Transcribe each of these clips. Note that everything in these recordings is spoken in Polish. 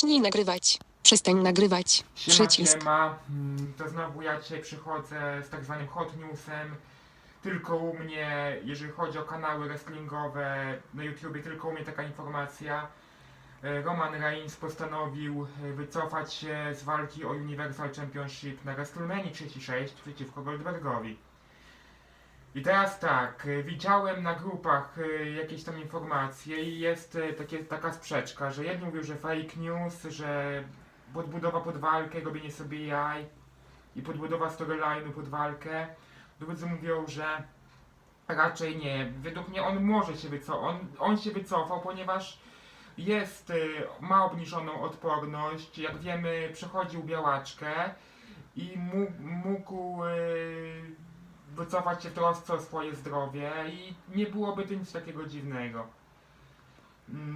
Zacznij nagrywać. Przestań nagrywać. Siema, Przycisk. siema. Mm, To znowu ja dzisiaj przychodzę z tak zwanym hot newsem. Tylko u mnie, jeżeli chodzi o kanały wrestlingowe na YouTubie, tylko u mnie taka informacja. E, Roman Reigns postanowił e, wycofać się z walki o Universal Championship na WrestleMania 36 przeciwko Goldbergowi. I teraz tak, e, widziałem na grupach e, jakieś tam informacje i jest e, takie, taka sprzeczka, że jedni mówią, że fake news, że podbudowa pod walkę, robienie sobie jaj i podbudowa storyline'u pod walkę. Drudzy mówią, że raczej nie. Według mnie on może się wycofać. On, on się wycofał, ponieważ jest, y, ma obniżoną odporność. Jak wiemy, przechodził białaczkę i mógł, mógł y, wycofać się w trosce o swoje zdrowie i nie byłoby to nic takiego dziwnego.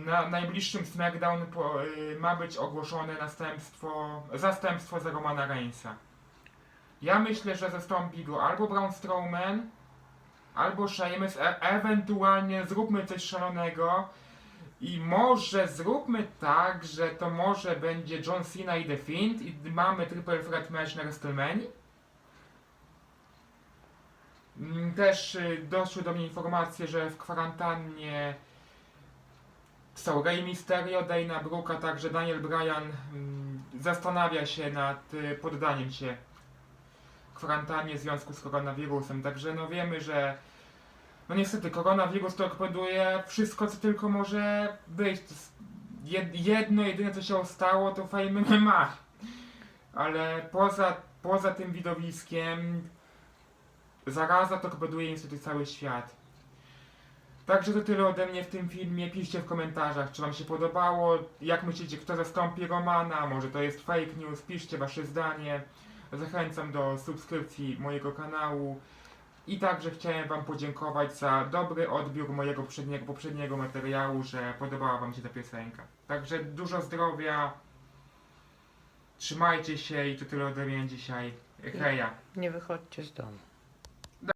Na najbliższym SmackDown po, y, ma być ogłoszone następstwo, zastępstwo za Romana Reignsa. Ja myślę, że zastąpi go albo Braun Strowman, albo Sheamus, e ewentualnie zróbmy coś szalonego i może zróbmy tak, że to może będzie John Cena i The Fiend i mamy Triple Threat match na WrestleMania. Też y, doszły do mnie informacje, że w kwarantannie są Rey Mysterio, Dana Brooke, także Daniel Bryan mm, zastanawia się nad y, poddaniem się kwarantannie w związku z koronawirusem. Także no wiemy, że no niestety koronawirus torpeduje wszystko, co tylko może być. Jedno, jedyne co się stało to Fame MMA. Ale poza, poza tym widowiskiem zaraza torpeduje niestety cały świat. Także to tyle ode mnie w tym filmie. Piszcie w komentarzach, czy Wam się podobało, jak myślicie, kto zastąpi Romana, może to jest fake news, piszcie Wasze zdanie. Zachęcam do subskrypcji mojego kanału. I także chciałem Wam podziękować za dobry odbiór mojego poprzedniego, poprzedniego materiału, że podobała Wam się ta piosenka. Także dużo zdrowia, trzymajcie się i to tyle ode mnie dzisiaj. Heja. Nie wychodźcie z domu.